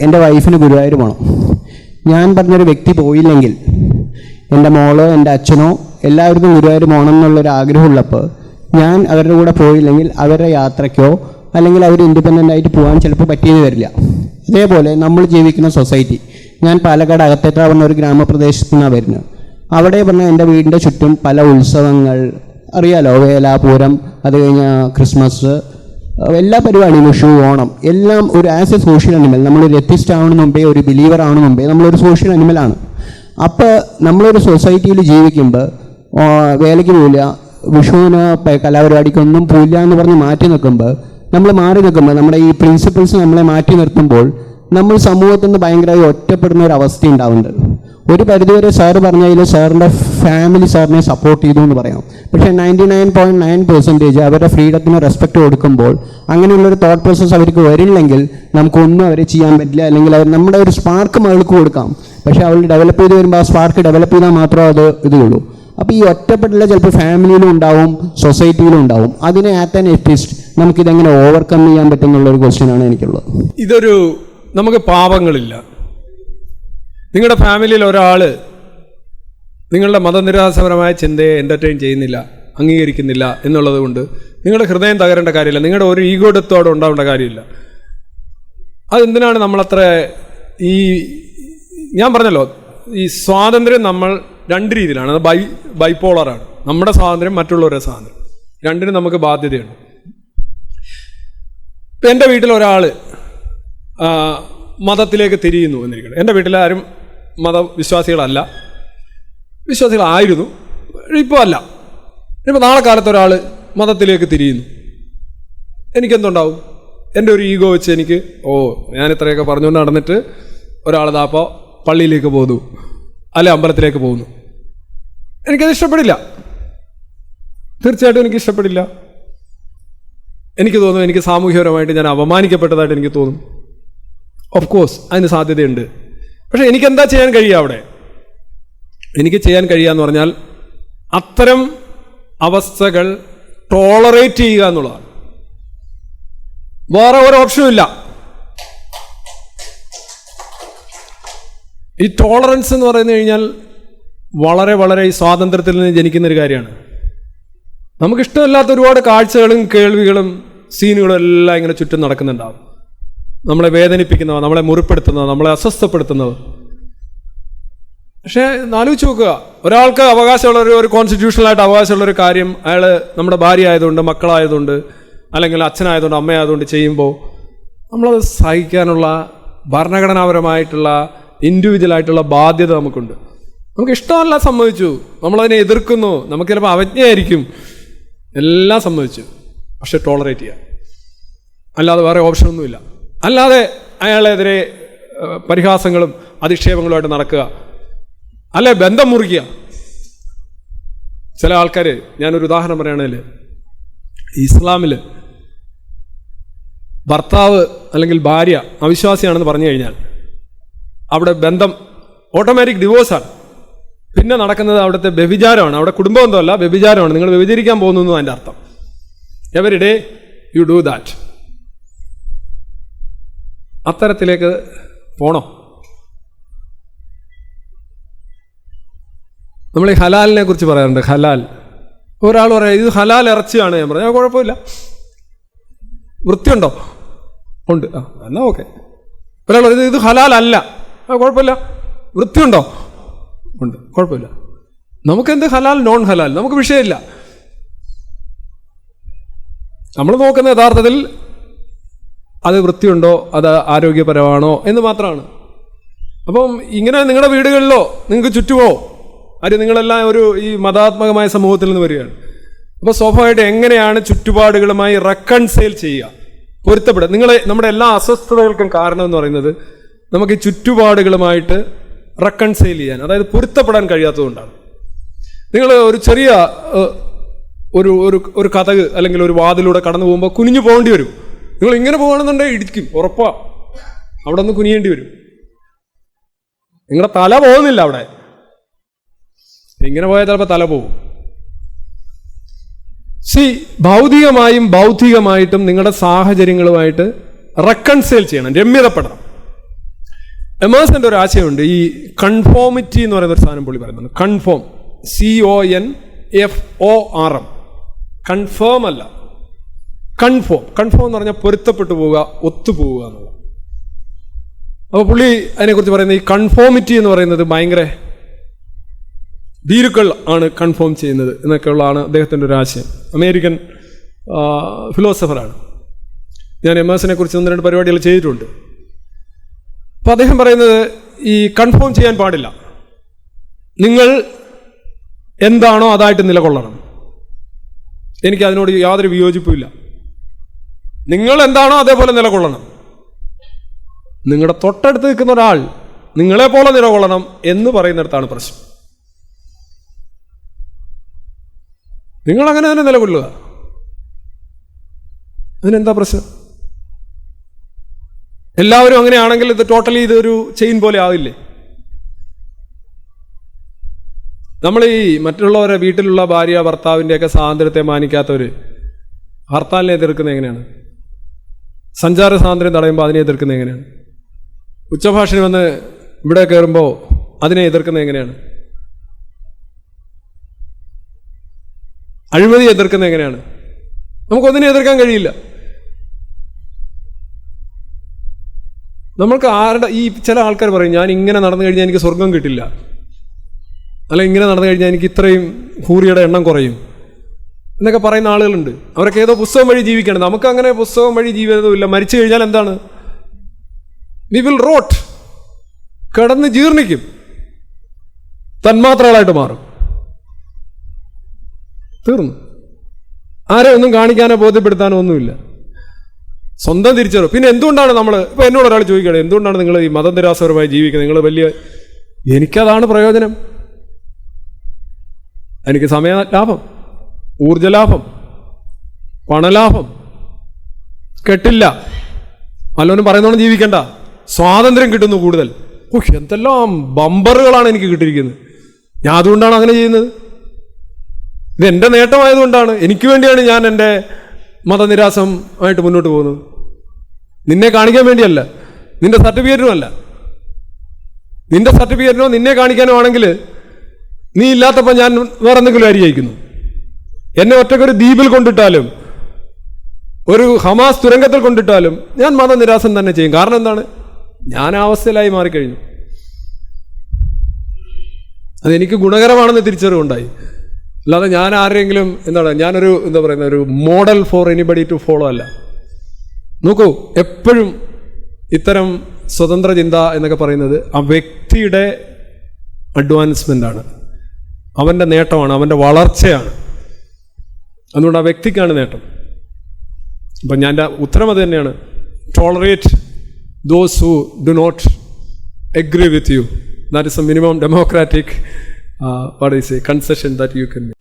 എന്റെ വൈഫിന് ഗുരുവായൂർ പോകണം ഞാൻ പറഞ്ഞൊരു വ്യക്തി പോയില്ലെങ്കിൽ എന്റെ മോളോ എന്റെ അച്ഛനോ എല്ലാവർക്കും ഗുരുവായൂർ പോകണം എന്നുള്ളൊരു ആഗ്രഹമുള്ളപ്പോൾ ഞാൻ അവരുടെ കൂടെ പോയില്ലെങ്കിൽ അവരുടെ യാത്രയ്ക്കോ അല്ലെങ്കിൽ അവർ ഇൻഡിപെൻഡന്റ് ആയിട്ട് പോകാൻ ചിലപ്പോൾ പറ്റിയെന്ന് വരില്ല. അതേപോലെ നമ്മൾ ജീവിക്കുന്ന സൊസൈറ്റി. ഞാൻ പാലക്കാട് അകത്തേറ്റ പറഞ്ഞ ഒരു ഗ്രാമപ്രദേശത്തു നിന്നാണ് വരുന്നത്. അവിടെ പറഞ്ഞാൽ എന്റെ വീടിന്റെ ചുറ്റും പല ഉത്സവങ്ങൾ. അറിയാലോ വേല പൂരം അത് കഴിഞ്ഞാൽ ക്രിസ്മസ് എല്ലാ പരിപാടിയും ഷൂ ഓണം എല്ലാം ഒരു ആസ് എ സോഷ്യൽ അനിമൽ നമ്മളൊരു എത്തിസ്റ്റ് ആവുന്ന മുമ്പേ ഒരു ബിലീവർ ആവുന്ന മുമ്പേ നമ്മളൊരു സോഷ്യൽ അനിമലാണ് അപ്പോൾ നമ്മളൊരു സൊസൈറ്റിയിൽ ജീവിക്കുമ്പോൾ വേലയ്ക്ക് പോവില്ല വിഷുവിന് കലാപരിപാടിക്കൊന്നും പോയില്ല എന്ന് പറഞ്ഞ് മാറ്റി നിൽക്കുമ്പോൾ നമ്മൾ മാറി നിൽക്കുമ്പോൾ നമ്മുടെ ഈ പ്രിൻസിപ്പിൾസ് നമ്മളെ മാറ്റി നിർത്തുമ്പോൾ നമ്മൾ സമൂഹത്തിൽ നിന്ന് ഭയങ്കരമായി ഒറ്റപ്പെടുന്ന ഒരു അവസ്ഥ ഉണ്ടാവുന്നുണ്ട്. ഒരു പരിധിവരെ സാറ് പറഞ്ഞതിൽ സാറിന്റെ ഫാമിലി സാറിനെ സപ്പോർട്ട് ചെയ്തു എന്ന് പറയാം. പക്ഷേ ninety nine point nine percentage അവരുടെ ഫ്രീഡത്തിന് റെസ്പെക്ട് കൊടുക്കുമ്പോൾ അങ്ങനെയുള്ളൊരു തോട്ട് പ്രോസസ്സ് അവർക്ക് വരില്ലെങ്കിൽ നമുക്കൊന്നും അവരെ ചെയ്യാൻ പറ്റില്ല. അല്ലെങ്കിൽ അവർ നമ്മുടെ ഒരു സ്പാർക്ക് മകൾക്ക് കൊടുക്കാം. പക്ഷേ അവൾ ഡെവലപ്പ് ചെയ്ത് വരുമ്പോൾ ആ സ്പാർക്ക് ഡെവലപ്പ് ചെയ്താൽ മാത്രമേ അത് ഇതുള്ളൂ. അപ്പോൾ ഈ ഒറ്റപ്പെട്ടുള്ള ചിലപ്പോൾ ഫാമിലിയിലും ഉണ്ടാവും സൊസൈറ്റിയിലും ഉണ്ടാവും. അതിനെ ആറ്റ് ആൻ എറ്റ്ലീസ്റ്റ് നമുക്കിതെങ്ങനെ ഓവർകം ചെയ്യാൻ പറ്റുന്നുള്ള ഒരു ക്വസ്റ്റ്യനാണ് എനിക്കുള്ളത്. ഇതൊരു നമുക്ക് പാപങ്ങളില്ല. നിങ്ങളുടെ ഫാമിലിയിൽ ഒരാൾ നിങ്ങളുടെ മതനിരാസപരമായ ചിന്തയെ എന്റർടൈൻ ചെയ്യുന്നില്ല അംഗീകരിക്കുന്നില്ല എന്നുള്ളത് കൊണ്ട് നിങ്ങളുടെ ഹൃദയം തകരേണ്ട കാര്യമില്ല. നിങ്ങളുടെ ഒരു ഈഗോഡത്തോടെ ഉണ്ടാവേണ്ട കാര്യമില്ല. അതെന്തിനാണ് നമ്മളത്ര ഈ ഞാൻ പറഞ്ഞല്ലോ ഈ സ്വാതന്ത്ര്യം നമ്മൾ രണ്ട് രീതിയിലാണ്. അത് ബൈ ബൈപ്പോളറാണ് നമ്മുടെ സ്വാതന്ത്ര്യം മറ്റുള്ളവരുടെ സ്വാതന്ത്ര്യം. രണ്ടിനും നമുക്ക് ബാധ്യതയുണ്ട്. ഇപ്പം എന്റെ വീട്ടിൽ ഒരാൾ മതത്തിലേക്ക് തിരിയുന്നു എന്നിരിക്കട്ടെ. എന്റെ വീട്ടിലാരും മതവിശ്വാസികളല്ല. വിശ്വാസികളായിരുന്നു. ഇപ്പോൾ അല്ല. ഇപ്പോൾ നാളെ കാലത്ത് ഒരാൾ മതത്തിലേക്ക് തിരിയുന്നു. എനിക്കെന്തുണ്ടാവും? എന്റെ ഒരു ഈഗോ വെച്ച് എനിക്ക് ഓ ഞാൻ ഇത്രയൊക്കെ പറഞ്ഞുകൊണ്ട് നടന്നിട്ട് ഒരാൾ താപ്പോൾ പള്ളിയിലേക്ക് പോകുന്നു അല്ലെ അമ്പലത്തിലേക്ക് പോകുന്നു. എനിക്കത് ഇഷ്ടപ്പെടില്ല. തീർച്ചയായിട്ടും എനിക്ക് ഇഷ്ടപ്പെടില്ല. എനിക്ക് തോന്നും എനിക്ക് സാമൂഹ്യപരമായിട്ട് ഞാൻ അപമാനിക്കപ്പെട്ടതായിട്ട് എനിക്ക് തോന്നും. ഓഫ് കോഴ്സ് അതിന് സാധ്യതയുണ്ട്. പക്ഷേ എനിക്കെന്താ ചെയ്യാൻ കഴിയുക അവിടെ? എനിക്ക് ചെയ്യാൻ കഴിയുക എന്ന് പറഞ്ഞാൽ അത്തരം അവസ്ഥകൾ ടോളറേറ്റ് ചെയ്യുക എന്നുള്ളതാണ്. വേറെ ഒരു ഓപ്ഷനും ഇല്ല. ഈ ടോളറൻസ് എന്ന് പറയുന്നത് കഴിഞ്ഞാൽ വളരെ വളരെ ഈ സ്വാതന്ത്ര്യത്തിൽ നിന്ന് ജനിക്കുന്ന ഒരു കാര്യമാണ്. നമുക്കിഷ്ടമല്ലാത്ത ഒരുപാട് കാഴ്ചകളും കേൾവികളും സീനുകളും എല്ലാം ഇങ്ങനെ ചുറ്റും നടക്കുന്നുണ്ടാവും. നമ്മളെ വേദനിപ്പിക്കുന്നവ നമ്മളെ മുറിപ്പെടുത്തുന്നവ നമ്മളെ അസ്വസ്ഥപ്പെടുത്തുന്നവ. പക്ഷേ ആലോചിച്ച് നോക്കുക. ഒരാൾക്ക് അവകാശമുള്ള ഒരു ഒരു കോൺസ്റ്റിറ്റ്യൂഷണലായിട്ട് അവകാശമുള്ള ഒരു കാര്യം അയാൾ നമ്മുടെ ഭാര്യ ആയതുകൊണ്ട് മക്കളായതുകൊണ്ട് അല്ലെങ്കിൽ അച്ഛനായതുകൊണ്ട് അമ്മയായതുകൊണ്ട് ചെയ്യുമ്പോൾ നമ്മളത് സഹിക്കാനുള്ള ഭരണഘടനാപരമായിട്ടുള്ള ഇൻഡിവിജ്വലായിട്ടുള്ള ബാധ്യത നമുക്കുണ്ട്. നമുക്ക് ഇഷ്ടമല്ല സമ്മതിച്ചു. നമ്മളതിനെ എതിർക്കുന്നു. നമുക്ക് ചിലപ്പോൾ അവജ്ഞയായിരിക്കും. എല്ലാം സമ്മതിച്ചു. പക്ഷെ ടോളറേറ്റ് ചെയ്യാം. അല്ലാതെ വേറെ ഓപ്ഷനൊന്നുമില്ല അല്ലാതെ അയാളെതിരെ പരിഹാസങ്ങളും അധിക്ഷേപങ്ങളുമായിട്ട് നടക്കുക. അല്ലെ ബന്ധം മുറിക്കുക ചില ആൾക്കാർ ഞാനൊരു ഉദാഹരണം പറയുകയാണെങ്കിൽ ഇസ്ലാമിൽ ഭർത്താവ് അല്ലെങ്കിൽ ഭാര്യ അവിശ്വാസിയാണെന്ന് പറഞ്ഞു കഴിഞ്ഞാൽ അവിടെ ബന്ധം ഓട്ടോമാറ്റിക് ഡിവോഴ്സാണ് പിന്നെ നടക്കുന്നത് അവിടുത്തെ വ്യഭിചാരമാണ്. അവിടെ കുടുംബബന്ധമല്ല വ്യഭിചാരമാണ്. നിങ്ങൾ വ്യഭിചരിക്കാൻ പോകുന്നു അതിന്റെ അർത്ഥം. Every day you do that. അത്തരത്തിലേക്ക് പോണോ? നമ്മൾ ഈ ഹലാലിനെ കുറിച്ച് പറയാറുണ്ട് ഹലാൽ. ഒരാൾ പറയാം ഇത് ഹലാൽ ഇറച്ചിയാണ്. ഞാൻ പറഞ്ഞു കുഴപ്പമില്ല. വൃത്തിയുണ്ടോ? ഉണ്ട്. ആ എന്നാ ഓക്കെ. ഒരാൾ പറയുന്നത് ഇത് അല്ല. ആ കുഴപ്പമില്ല. വൃത്തിയുണ്ടോ? ഉണ്ട്. കുഴപ്പമില്ല. നമുക്കെന്ത് ഹലാൽ? നോൺ ഹലാൽ. നമുക്ക് വിഷയമില്ല. നമ്മൾ നോക്കുന്ന യഥാർത്ഥത്തിൽ അത് വൃത്തിയുണ്ടോ? അത് ആരോഗ്യപരമാണോ എന്ന് മാത്രമാണ്. അപ്പം ഇങ്ങനെ നിങ്ങളുടെ വീടുകളിലോ നിങ്ങൾക്ക് ചുറ്റുമോ അത് നിങ്ങളെല്ലാം ഒരു ഈ മതാത്മകമായ സമൂഹത്തിൽ നിന്ന് വരികയാണ്. അപ്പോൾ സ്വാഭാവികമായിട്ട് എങ്ങനെയാണ് ചുറ്റുപാടുകളുമായി റെക്കൺസൈൽ ചെയ്യുക? പൊരുത്തപ്പെടുക. നിങ്ങളെ നമ്മുടെ എല്ലാ അസ്വസ്ഥതകൾക്കും കാരണം എന്ന് പറയുന്നത് നമുക്ക് ഈ ചുറ്റുപാടുകളുമായിട്ട് റെക്കൺസൈൽ ചെയ്യാൻ അതായത് പൊരുത്തപ്പെടാൻ കഴിയാത്തതുകൊണ്ടാണ്. നിങ്ങൾ ഒരു ചെറിയ ഒരു ഒരു ഒരു കഥക് അല്ലെങ്കിൽ ഒരു വാതിലൂടെ കടന്നു പോകുമ്പോൾ കുനിഞ്ഞു പോകേണ്ടി വരും. നിങ്ങൾ ഇങ്ങനെ പോകുകയാണെന്നുണ്ടെങ്കിൽ ഇടിക്കും ഉറപ്പാ. അവിടെ ഒന്ന് കുനിയേണ്ടി വരും. നിങ്ങളുടെ തല പോകുന്നില്ല അവിടെ. ഇങ്ങനെ പോയാൽ ചിലപ്പോൾ തല പോകും. സി ഭൗതികമായും ബൗദ്ധികമായിട്ടും നിങ്ങളുടെ സാഹചര്യങ്ങളുമായിട്ട് റെക്കൺസൈൽ ചെയ്യണം രമ്യതപ്പെടണം. എമേഴ്സിന്റെ ഒരു ആശയമുണ്ട് ഈ കൺഫോമിറ്റി എന്ന് പറയുന്ന ഒരു സാധനം പുള്ളി പറയുന്നുണ്ട്. Conform C O N F O R M confirm അല്ല. കൺഫോം കൺഫോം എന്ന് പറഞ്ഞാൽ പൊരുത്തപ്പെട്ടു പോവുക ഒത്തുപോവുക എന്നുള്ളത്. അപ്പോൾ പുള്ളി അതിനെക്കുറിച്ച് പറയുന്നത് ഈ കൺഫോമിറ്റി എന്ന് പറയുന്നത് ഭയങ്കര ഭീരുക്കൾ ആണ് കൺഫേം ചെയ്യുന്നത് എന്നൊക്കെയുള്ളതാണ് അദ്ദേഹത്തിന്റെ ഒരു ആശയം. അമേരിക്കൻ ഫിലോസഫറാണ് ഞാൻ എം എസിനെ കുറിച്ച് ഒന്ന് രണ്ട് പരിപാടികൾ ചെയ്തിട്ടുണ്ട്. അപ്പോൾ അദ്ദേഹം പറയുന്നത് ഈ കൺഫേം ചെയ്യാൻ പാടില്ല. നിങ്ങൾ എന്താണോ അതായിട്ട് നിലകൊള്ളണം. എനിക്ക് അതിനോട് യാതൊരു വിയോജിപ്പുമില്ല നിങ്ങൾ എന്താണോ അതേപോലെ നിലകൊള്ളണം. നിങ്ങളുടെ തൊട്ടടുത്ത് നിൽക്കുന്ന ഒരാൾ നിങ്ങളെപ്പോലെ നിലകൊള്ളണം എന്ന് പറയുന്നിടത്താണ് പ്രശ്നം. നിങ്ങൾ അങ്ങനെ തന്നെ നിലകൊള്ളുക. അതിനെന്താ പ്രശ്നം? എല്ലാവരും അങ്ങനെയാണെങ്കിൽ ഇത് ടോട്ടലി ഇതൊരു ചെയിൻ പോലെ ആവില്ലേ? നമ്മൾ ഈ മറ്റുള്ളവരെ വീട്ടിലുള്ള ഭാര്യ ഭർത്താവിന്റെയൊക്കെ സ്വാതന്ത്ര്യത്തെ മാനിക്കാത്തവർ ഹർത്താലിനെ എതിർക്കുന്നത് എങ്ങനെയാണ്? സഞ്ചാര സ്വാതന്ത്ര്യം തടയുമ്പോൾ അതിനെ എതിർക്കുന്നത് എങ്ങനെയാണ്? ഉച്ചഭാഷണി വന്ന് ഇവിടെ കയറുമ്പോൾ അതിനെ എതിർക്കുന്നത് എങ്ങനെയാണ്? അഴിമതി എതിർക്കുന്നത് എങ്ങനെയാണ്? നമുക്കൊന്നിനെ എതിർക്കാൻ കഴിയില്ല. നമ്മൾക്ക് ആരുടെ ഈ ചില ആൾക്കാർ പറയും ഞാൻ ഇങ്ങനെ നടന്നു കഴിഞ്ഞാൽ എനിക്ക് സ്വർഗം കിട്ടില്ല. അല്ല ഇങ്ങനെ നടന്നു കഴിഞ്ഞാൽ എനിക്ക് ഇത്രയും ഹൂറിയുടെ എണ്ണം കുറയും. എന്നൊക്കെ പറയുന്ന ആളുകളുണ്ട്. അവരൊക്കെ ഏതോ പുസ്തകം വഴി ജീവിക്കണം നമുക്ക് അങ്ങനെ പുസ്തകം വഴി ജീവിതമില്ല മരിച്ചു കഴിഞ്ഞാൽ എന്താണ്? വി വിൽ റോട്ട് കടന്ന് ജീർണിക്കും. തന്മാത്രകളായിട്ട് മാറും. തീർന്നു. ആരെ ഒന്നും കാണിക്കാനോ ബോധ്യപ്പെടുത്താനോ ഒന്നുമില്ല. സ്വന്തം തിരിച്ചറിവ്. പിന്നെ എന്തുകൊണ്ടാണ് നമ്മൾ ഇപ്പൊ എന്നോട് ഒരാൾ ചോദിക്കുകയാണ് എന്തുകൊണ്ടാണ് നിങ്ങൾ ഈ മതനിരാസപരമായി ജീവിക്കുന്നത്? നിങ്ങൾ വലിയ എനിക്കതാണ് പ്രയോജനം. എനിക്ക് സമയ ലാഭം ഊർജലാഭം പണലാഭം. കെട്ടില്ല. വല്ലവനും പറയുന്നോണം ജീവിക്കണ്ട. സ്വാതന്ത്ര്യം കിട്ടുന്നു കൂടുതൽ. ഓ എന്തെല്ലാം ബമ്പറുകളാണ് എനിക്ക് കിട്ടിയിരിക്കുന്നത്. ഞാൻ അതുകൊണ്ടാണ് അങ്ങനെ ചെയ്യുന്നത്. ഇത് എന്റെ നേട്ടമായതുകൊണ്ടാണ് എനിക്ക് വേണ്ടിയാണ് ഞാൻ എന്റെ മതനിരാസം ആയിട്ട് മുന്നോട്ട് പോകുന്നത്. നിന്നെ കാണിക്കാൻ വേണ്ടിയല്ല നിന്റെ സർട്ടിഫിക്കറ്റിനും അല്ല. നിന്റെ സർട്ടിഫിക്കറ്റിനോ നിന്നെ കാണിക്കാനോ ആണെങ്കിൽ നീ ഇല്ലാത്തപ്പോൾ ഞാൻ വേറെ എന്തെങ്കിലും അരി അയക്കുന്നു എന്നെ ഒറ്റക്കൊരു ദ്വീപിൽ കൊണ്ടിട്ടാലും ഒരു ഹമാസ് തുരങ്കത്തിൽ കൊണ്ടിട്ടാലും ഞാൻ മതനിരാസം തന്നെ ചെയ്യും. കാരണം എന്താണ്? ഞാൻ അവസ്ഥയിലായി മാറിക്കഴിഞ്ഞു. അതെനിക്ക് ഗുണകരമാണെന്ന് തിരിച്ചറിവുണ്ടായി. അല്ലാതെ ഞാൻ ആരെങ്കിലും എന്താണ് ഞാനൊരു എന്താ പറയുന്ന ഒരു model for anybody to follow അല്ല. നോക്കൂ എപ്പോഴും ഇത്തരം സ്വതന്ത്ര ചിന്ത എന്നൊക്കെ പറയുന്നത് ആ വ്യക്തിയുടെ അഡ്വാൻസ്മെന്റ് ആണ്. അവന്റെ നേട്ടമാണ് അവന്റെ വളർച്ചയാണ്. അതുകൊണ്ട് ആ വ്യക്തിക്കാണ് നേട്ടം. അപ്പം ഞാൻ ഉത്തരം അത് തന്നെയാണ്. Tolerate those who do not agree with you that is a minimum democratic what is a concession that you can